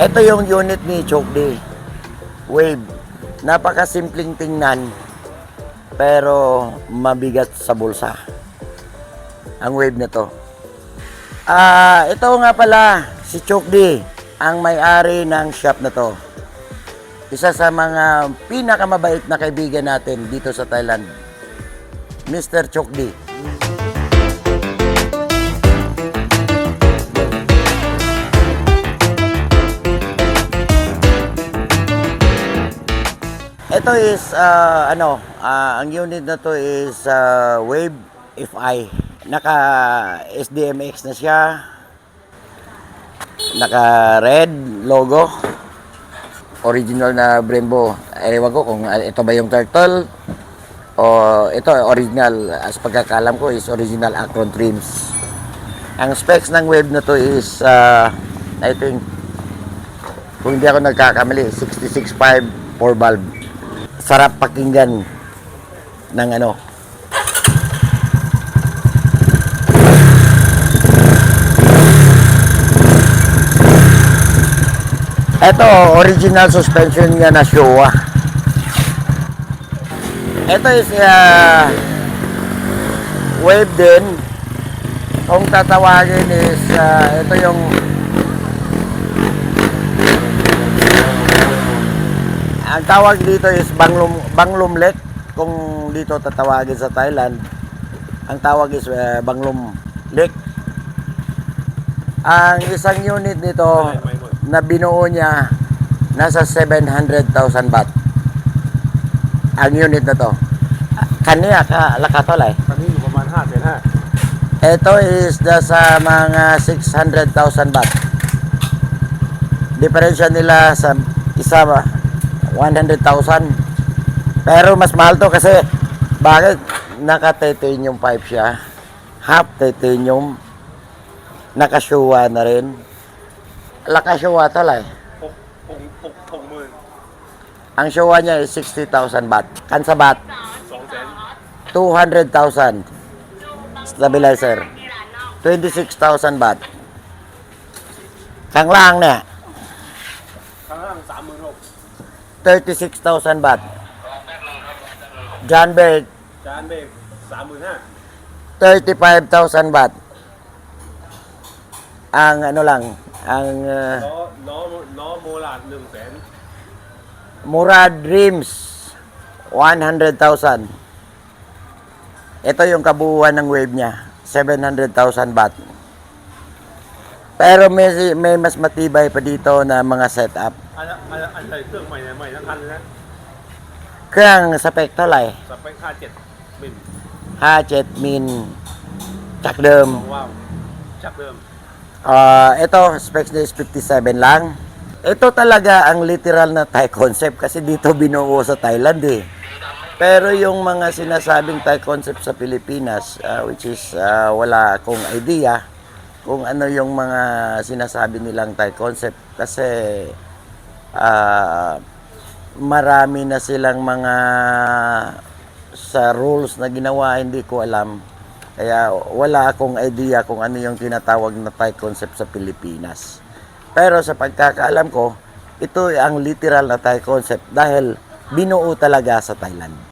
Ito yung unit ni Chokdi. Wave. Napakasimpleng tingnan pero mabigat sa bulsa. Ang wave na to. Ah, ito nga pala si Chokdi, ang may-ari ng shop na to. Isa sa mga pinakamabait na kaibigan natin dito sa Thailand. Mr. Chokdi. Ito is ah, ano, ah, ang unit na to is ah, Wave FI. Naka SDMX na siya. Naka red logo. Original na Brembo. Ewan ko kung ito ba yung turtle o ito original as pagkakalam ko is original Acron trims. Ang specs ng Wave na to is ah, I think kung hindi ako nagkakamali 66.5 4 valve sarap pakinggan ng ano. Ito, original suspension niya na Showa. Ito is uh, wave din. Kung tatawagin is uh, ito yung Ang tawag dito is Banglum, Banglumlet kung dito tatawagin sa Thailand. Ang tawag is eh, uh, Banglum Ang isang unit nito na binuo niya nasa 700,000 baht. Ang unit na to. Kaniya ka lakatolay. Kaniya kuman 5,500. Ito is nasa mga 600,000 baht. Diferensya nila sa isa 100,000 pero mas mahal to kasi bakit naka titanium pipe siya half titanium nakashuwa na rin lakashuwa to lang หกหกหกหกหมื่น ang shuwa niya is 60,000 baht kansa baht สองแสน 200,000 stabilizer 26,000 baht ข้างล่างเนี่ย ข้างล่างสามหมื่น หก 36,000 baht. John Berg, จานเบรกสามหมื่นห้า 35,000 baht. Ang ano lang, ang uh, ล้อล้อล้อโมลาดหนึ่งแสน Murad Rims, 100,000. Ito yung kabuuan ng wave niya, 700,000 baht. Pero may, may mas matibay pa dito na mga setup. อันนั้นอันนั้นอันใส่เครื่องใหม่เนี่ยใหม่ทั้งคันเลยนะ เครื่องสเปคเท่าไหร่ สเปคห้าเจ็ดมิล 57 มิลจากเดิม มองว่าวจากเดิม Ah, ito, specs niya is 57 lang. Ito talaga ang literal na Thai concept kasi dito binuo sa Thailand eh. Pero yung mga sinasabing Thai concept sa Pilipinas, ah, which is ah, wala akong idea kung ano yung mga sinasabi nilang Thai concept kasi ah, marami na silang mga sa rules na ginawa, hindi ko alam. Kaya wala akong idea kung ano yung tinatawag na Thai concept sa Pilipinas. Pero sa pagkakaalam ko, ito ang literal na Thai concept dahil binuo talaga sa Thailand.